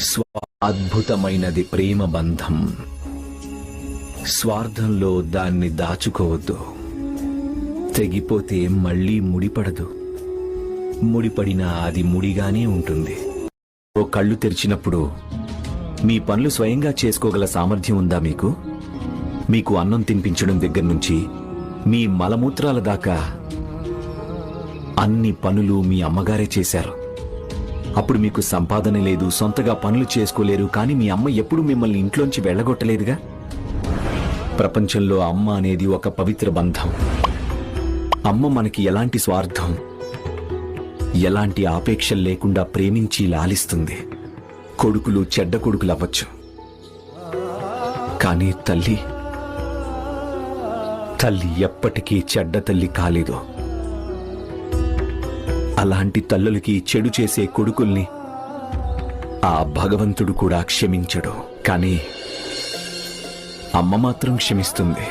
స్వ అద్భుతమైనది ప్రేమ బంధం స్వార్థంలో దాన్ని దాచుకోవద్దు. తెగిపోతే మళ్ళీ ముడిపడదు. ముడిపడినా అది ముడిగానే ఉంటుంది. ఓ కళ్ళు తెరిచినప్పుడు మీ పనులు స్వయంగా చేసుకోగల సామర్థ్యం ఉందా మీకు? మీకు అన్నం తినిపించడం దగ్గర నుంచి మీ మలమూత్రాల దాకా అన్ని పనులు మీ అమ్మగారే చేశారు. అప్పుడు మీకు సంపాదన లేదు సొంతగా పనులు చేసుకోలేరు కానీ మీ అమ్మ ఎప్పుడు మిమ్మల్ని ఇంట్లోంచి వెళ్ళగొట్టలేదుగా? ప్రపంచంలో అమ్మ అనేది ఒక పవిత్ర బంధం. అమ్మ మనకి ఎలాంటి స్వార్థం? ఎలాంటి ఆపేక్షలు లేకుండా ప్రేమించి లాలిస్తుంది. కొడుకులు చెడ్డ కొడుకులు అవ్వచ్చు కానీ తల్లి తల్లి ఎప్పటికీ చెడ్డ తల్లి కాలేదు. అలాంటి తల్లులకి చెడు చేసే కొడుకుల్ని ఆ భగవంతుడు కూడా క్షమించడు. కానీ అమ్మ మాత్రం క్షమిస్తుంది.